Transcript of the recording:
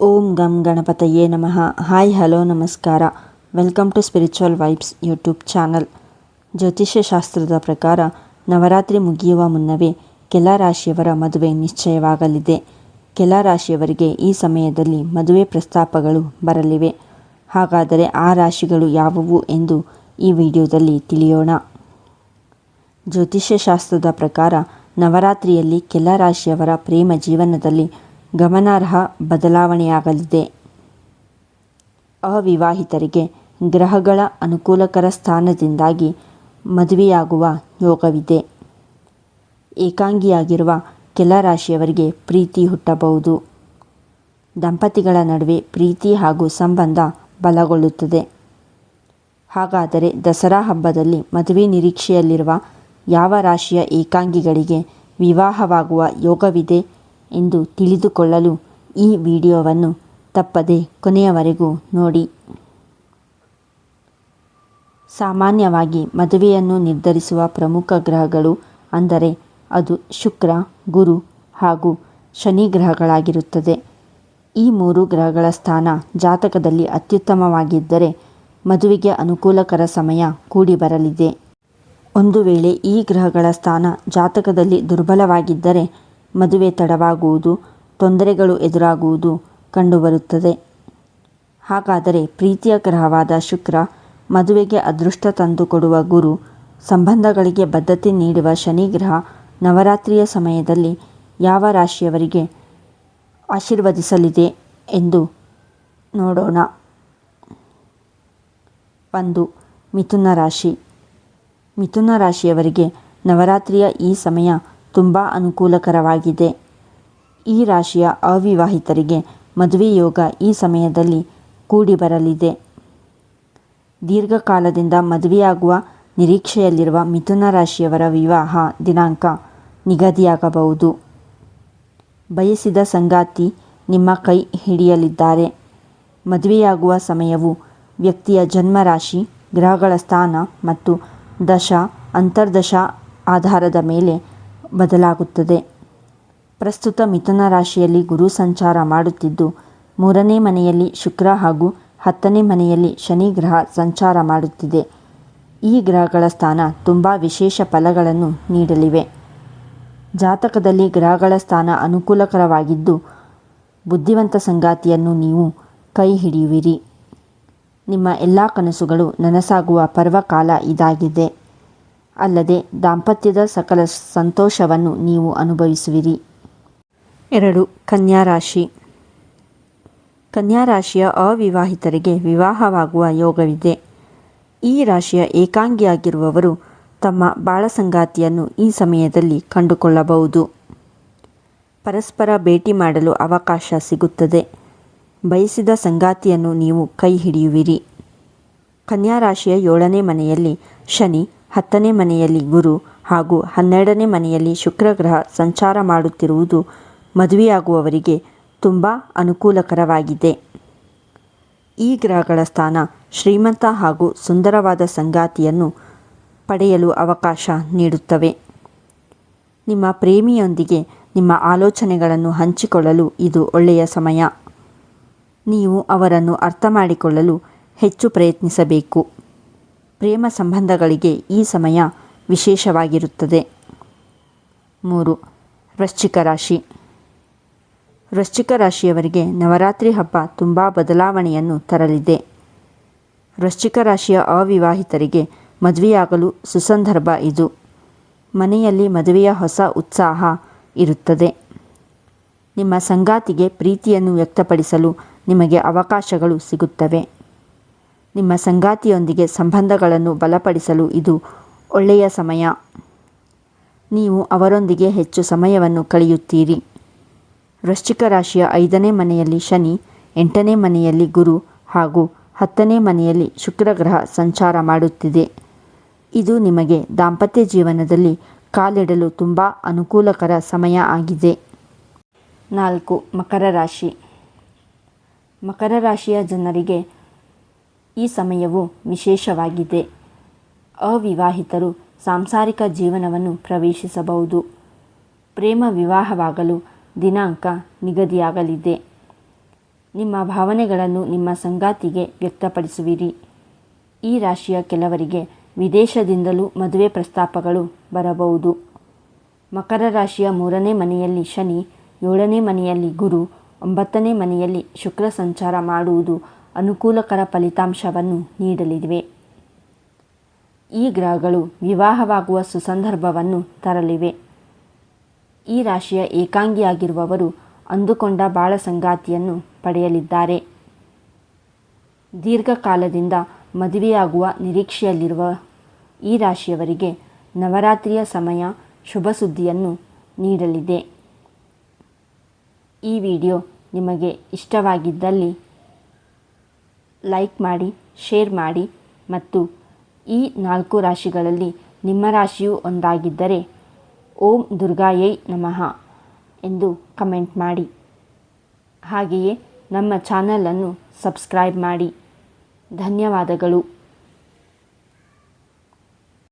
ಓಂ ಗಂ ಗಣಪತಯೇ ನಮಃ. ಹಾಯ್, ಹಲೋ, ನಮಸ್ಕಾರ. Welcome to spiritual vibes YouTube channel. ಜ್ಯೋತಿಷ್ಯ ಶಾಸ್ತ್ರದ ಪ್ರಕಾರ ನವರಾತ್ರಿ ಮುಗಿಯುವ ಮುನ್ನವೇ ಕೆಲ ರಾಶಿಯವರ ಮದುವೆ ನಿಶ್ಚಯವಾಗಲಿದೆ. ಕೆಲ ರಾಶಿಯವರಿಗೆ ಈ ಸಮಯದಲ್ಲಿ ಮದುವೆ ಪ್ರಸ್ತಾಪಗಳು ಬರಲಿವೆ. ಹಾಗಾದರೆ ಆ ರಾಶಿಗಳು ಯಾವುವು ಎಂದು ಈ ವಿಡಿಯೋದಲ್ಲಿ ತಿಳಿಯೋಣ. ಜ್ಯೋತಿಷ್ಯ ಶಾಸ್ತ್ರದ ಪ್ರಕಾರ ನವರಾತ್ರಿಯಲ್ಲಿ ಕೆಲ ರಾಶಿಯವರ ಪ್ರೇಮ ಜೀವನದಲ್ಲಿ ಗಮನಾರ್ಹ ಬದಲಾವಣೆಯಾಗಲಿದೆ. ಅವಿವಾಹಿತರಿಗೆ ಗ್ರಹಗಳ ಅನುಕೂಲಕರ ಸ್ಥಾನದಿಂದಾಗಿ ಮದುವೆಯಾಗುವ ಯೋಗವಿದೆ. ಏಕಾಂಗಿಯಾಗಿರುವ ಕೆಲ ರಾಶಿಯವರಿಗೆ ಪ್ರೀತಿ ಹುಟ್ಟಬಹುದು. ದಂಪತಿಗಳ ನಡುವೆ ಪ್ರೀತಿ ಹಾಗೂ ಸಂಬಂಧ ಬಲಗೊಳ್ಳುತ್ತದೆ. ಹಾಗಾದರೆ ದಸರಾ ಹಬ್ಬದಲ್ಲಿ ಮದುವೆ ನಿರೀಕ್ಷೆಯಲ್ಲಿರುವ ಯಾವ ರಾಶಿಯ ಏಕಾಂಗಿಗಳಿಗೆ ವಿವಾಹವಾಗುವ ಯೋಗವಿದೆ? ಎಂದು ತಿಳಿದುಕೊಳ್ಳಲು ಈ ವಿಡಿಯೋವನ್ನು ತಪ್ಪದೆ ಕೊನೆಯವರೆಗೂ ನೋಡಿ. ಸಾಮಾನ್ಯವಾಗಿ ಮದುವೆಯನ್ನು ನಿರ್ಧರಿಸುವ ಪ್ರಮುಖ ಗ್ರಹಗಳು ಅಂದರೆ ಅದು ಶುಕ್ರ, ಗುರು ಹಾಗೂ ಶನಿ ಗ್ರಹಗಳಾಗಿರುತ್ತದೆ. ಈ ಮೂರು ಗ್ರಹಗಳ ಸ್ಥಾನ ಜಾತಕದಲ್ಲಿ ಅತ್ಯುತ್ತಮವಾಗಿದ್ದರೆ ಮದುವೆಗೆ ಅನುಕೂಲಕರ ಸಮಯ ಕೂಡಿ ಬರಲಿದೆ ಒಂದು ವೇಳೆ ಈ ಗ್ರಹಗಳ ಸ್ಥಾನ ಜಾತಕದಲ್ಲಿ ದುರ್ಬಲವಾಗಿದ್ದರೆ ಮದುವೆ ತಡವಾಗುವುದು, ತೊಂದರೆಗಳು ಎದುರಾಗುವುದು ಕಂಡುಬರುತ್ತದೆ. ಹಾಗಾದರೆ ಪ್ರೀತಿಯ ಗ್ರಹವಾದ ಶುಕ್ರ ಮದುವೆಗೆ ಅದೃಷ್ಟ ತಂದುಕೊಡುವ ಗುರು, ಸಂಬಂಧಗಳಿಗೆ ಬದ್ಧತೆ ನೀಡುವ ಶನಿ ಗ್ರಹ ನವರಾತ್ರಿಯ ಸಮಯದಲ್ಲಿ ಯಾವ ರಾಶಿಯವರಿಗೆ ಆಶೀರ್ವದಿಸಲಿದೆ ಎಂದು ನೋಡೋಣ. ಒಂದು, ಮಿಥುನ ರಾಶಿ. ಮಿಥುನ ರಾಶಿಯವರಿಗೆ ನವರಾತ್ರಿಯ ಈ ಸಮಯ ತುಂಬ ಅನುಕೂಲಕರವಾಗಿದೆ. ಈ ರಾಶಿಯ ಅವಿವಾಹಿತರಿಗೆ ಮದುವೆ ಯೋಗ ಈ ಸಮಯದಲ್ಲಿ ಕೂಡಿ ಬರಲಿದೆ ದೀರ್ಘಕಾಲದಿಂದ ಮದುವೆಯಾಗುವ ನಿರೀಕ್ಷೆಯಲ್ಲಿರುವ ಮಿಥುನ ರಾಶಿಯವರ ವಿವಾಹ ದಿನಾಂಕ ನಿಗದಿಯಾಗಬಹುದು. ಬಯಸಿದ ಸಂಗಾತಿ ನಿಮ್ಮ ಕೈ ಹಿಡಿಯಲಿದ್ದಾರೆ. ಮದುವೆಯಾಗುವ ಸಮಯವು ವ್ಯಕ್ತಿಯ ಜನ್ಮರಾಶಿ ಗ್ರಹಗಳ ಸ್ಥಾನ ಮತ್ತು ದಶ, ಅಂತರ್ದಶ ಆಧಾರದ ಮೇಲೆ ಬದಲಾಗುತ್ತದೆ. ಪ್ರಸ್ತುತ ಮಿಥುನ ರಾಶಿಯಲ್ಲಿ ಗುರು ಸಂಚಾರ ಮಾಡುತ್ತಿದ್ದು, ಮೂರನೇ ಮನೆಯಲ್ಲಿ ಶುಕ್ರ ಹಾಗೂ ಹತ್ತನೇ ಮನೆಯಲ್ಲಿ ಶನಿ ಗ್ರಹ ಸಂಚಾರ ಮಾಡುತ್ತಿದೆ. ಈ ಗ್ರಹಗಳ ಸ್ಥಾನ ತುಂಬ ವಿಶೇಷ ಫಲಗಳನ್ನು ನೀಡಲಿವೆ. ಜಾತಕದಲ್ಲಿ ಗ್ರಹಗಳ ಸ್ಥಾನ ಅನುಕೂಲಕರವಾಗಿದ್ದು, ಬುದ್ಧಿವಂತ ಸಂಗಾತಿಯನ್ನು ನೀವು ಕೈ ಹಿಡಿಯುವಿರಿ. ನಿಮ್ಮ ಎಲ್ಲ ಕನಸುಗಳು ನನಸಾಗುವ ಪರ್ವಕಾಲ ಇದಾಗಿದೆ. ಅಲ್ಲದೆ ದಾಂಪತ್ಯದ ಸಕಲ ಸಂತೋಷವನ್ನು ನೀವು ಅನುಭವಿಸುವಿರಿ. ಎರಡು, ಕನ್ಯಾ ರಾಶಿ. ಕನ್ಯಾ ರಾಶಿಯ ಅವಿವಾಹಿತರಿಗೆ ವಿವಾಹವಾಗುವ ಯೋಗವಿದೆ. ಈ ರಾಶಿಯ ಏಕಾಂಗಿಯಾಗಿರುವವರು ತಮ್ಮ ಬಾಳ ಸಂಗಾತಿಯನ್ನು ಈ ಸಮಯದಲ್ಲಿ ಕಂಡುಕೊಳ್ಳಬಹುದು. ಪರಸ್ಪರ ಭೇಟಿ ಮಾಡಲು ಅವಕಾಶ ಸಿಗುತ್ತದೆ. ಬಯಸಿದ ಸಂಗಾತಿಯನ್ನು ನೀವು ಕೈ ಹಿಡಿಯುವಿರಿ. ಕನ್ಯಾ ರಾಶಿಯ ಏಳನೇ ಮನೆಯಲ್ಲಿ ಶನಿ ಹತ್ತನೇ ಮನೆಯಲ್ಲಿ ಗುರು ಹಾಗೂ ಹನ್ನೆರಡನೇ ಮನೆಯಲ್ಲಿ ಶುಕ್ರ ಗ್ರಹ ಸಂಚಾರ ಮಾಡುತ್ತಿರುವುದು ಮದುವೆಯಾಗುವವರಿಗೆ ತುಂಬ ಅನುಕೂಲಕರವಾಗಿದೆ. ಈ ಗ್ರಹಗಳ ಸ್ಥಾನ ಶ್ರೀಮಂತ ಹಾಗೂ ಸುಂದರವಾದ ಸಂಗಾತಿಯನ್ನು ಪಡೆಯಲು ಅವಕಾಶ ನೀಡುತ್ತವೆ. ನಿಮ್ಮ ಪ್ರೇಮಿಯೊಂದಿಗೆ ನಿಮ್ಮ ಆಲೋಚನೆಗಳನ್ನು ಹಂಚಿಕೊಳ್ಳಲು ಇದು ಒಳ್ಳೆಯ ಸಮಯ. ನೀವು ಅವರನ್ನು ಅರ್ಥ ಮಾಡಿಕೊಳ್ಳಲು ಹೆಚ್ಚು ಪ್ರಯತ್ನಿಸಬೇಕು. ಪ್ರೇಮ ಸಂಬಂಧಗಳಿಗೆ ಈ ಸಮಯ ವಿಶೇಷವಾಗಿರುತ್ತದೆ. ಮೂರು, ವೃಶ್ಚಿಕ ರಾಶಿ. ವೃಶ್ಚಿಕ ರಾಶಿಯವರಿಗೆ ನವರಾತ್ರಿ ಹಬ್ಬ ತುಂಬ ಬದಲಾವಣೆಯನ್ನು ತರಲಿದೆ. ವೃಶ್ಚಿಕ ರಾಶಿಯ ಅವಿವಾಹಿತರಿಗೆ ಮದುವೆಯಾಗಲು ಸುಸಂದರ್ಭ ಇದು. ಮನೆಯಲ್ಲಿ ಮದುವೆಯ ಹೊಸ ಉತ್ಸಾಹ ಇರುತ್ತದೆ. ನಿಮ್ಮ ಸಂಗಾತಿಗೆ ಪ್ರೀತಿಯನ್ನು ವ್ಯಕ್ತಪಡಿಸಲು ನಿಮಗೆ ಅವಕಾಶಗಳು ಸಿಗುತ್ತವೆ. ನಿಮ್ಮ ಸಂಗಾತಿಯೊಂದಿಗೆ ಸಂಬಂಧಗಳನ್ನು ಬಲಪಡಿಸಲು ಇದು ಒಳ್ಳೆಯ ಸಮಯ. ನೀವು ಅವರೊಂದಿಗೆ ಹೆಚ್ಚು ಸಮಯವನ್ನು ಕಳೆಯುತ್ತೀರಿ. ವೃಶ್ಚಿಕ ರಾಶಿಯ ಐದನೇ ಮನೆಯಲ್ಲಿ ಶನಿ, ಎಂಟನೇ ಮನೆಯಲ್ಲಿ ಗುರು ಹಾಗೂ ಹತ್ತನೇ ಮನೆಯಲ್ಲಿ ಶುಕ್ರ ಗ್ರಹ ಸಂಚಾರ ಮಾಡುತ್ತಿದೆ. ಇದು ನಿಮಗೆ ದಾಂಪತ್ಯ ಜೀವನದಲ್ಲಿ ಕಾಲಿಡಲು ತುಂಬ ಅನುಕೂಲಕರ ಸಮಯ ಆಗಿದೆ. ನಾಲ್ಕು, ಮಕರ ರಾಶಿ. ಮಕರ ರಾಶಿಯ ಜನರಿಗೆ ಈ ಸಮಯವು ವಿಶೇಷವಾಗಿದೆ. ಅವಿವಾಹಿತರು ಸಾಂಸಾರಿಕ ಜೀವನವನ್ನು ಪ್ರವೇಶಿಸಬಹುದು. ಪ್ರೇಮ ವಿವಾಹವಾಗಲು ದಿನಾಂಕ ನಿಗದಿಯಾಗಲಿದೆ. ನಿಮ್ಮ ಭಾವನೆಗಳನ್ನು ನಿಮ್ಮ ಸಂಗಾತಿಗೆ ವ್ಯಕ್ತಪಡಿಸುವಿರಿ. ಈ ರಾಶಿಯ ಕೆಲವರಿಗೆ ವಿದೇಶದಿಂದಲೂ ಮದುವೆ ಪ್ರಸ್ತಾಪಗಳು ಬರಬಹುದು. ಮಕರ ರಾಶಿಯ ಮೂರನೇ ಮನೆಯಲ್ಲಿ ಶನಿ, ಏಳನೇ ಮನೆಯಲ್ಲಿ ಗುರು, ಒಂಬತ್ತನೇ ಮನೆಯಲ್ಲಿ ಶುಕ್ರ ಸಂಚಾರ ಮಾಡುವುದು ಅನುಕೂಲಕರ ಫಲಿತಾಂಶವನ್ನು ನೀಡಲಿವೆ. ಈ ಗ್ರಹಗಳು ವಿವಾಹವಾಗುವ ಸುಸಂದರ್ಭವನ್ನು ತರಲಿವೆ. ಈ ರಾಶಿಯ ಏಕಾಂಗಿಯಾಗಿರುವವರು ಅಂದುಕೊಂಡ ಬಾಳ ಸಂಗಾತಿಯನ್ನು ಪಡೆಯಲಿದ್ದಾರೆ. ದೀರ್ಘಕಾಲದಿಂದ ಮದುವೆಯಾಗುವ ನಿರೀಕ್ಷೆಯಲ್ಲಿರುವ ಈ ರಾಶಿಯವರಿಗೆ ನವರಾತ್ರಿಯ ಸಮಯ ಶುಭ ಸುದ್ದಿಯನ್ನು ನೀಡಲಿದೆ. ಈ ವಿಡಿಯೋ ನಿಮಗೆ ಇಷ್ಟವಾಗಿದ್ದಲ್ಲಿ ಲೈಕ್ ಮಾಡಿ ಶೇರ್ ಮಾಡಿ ಮತ್ತು ಈ ನಾಲ್ಕು ರಾಶಿಗಳಲ್ಲಿ ನಿಮ್ಮ ರಾಶಿಯು ಒಂದಾಗಿದ್ದರೆ ಓಂ ದುರ್ಗಾಯೈ ನಮಃ ಎಂದು ಕಮೆಂಟ್ ಮಾಡಿ. ಹಾಗೆಯೇ ನಮ್ಮ ಚಾನಲನ್ನು ಸಬ್ಸ್ಕ್ರೈಬ್ ಮಾಡಿ. ಧನ್ಯವಾದಗಳು.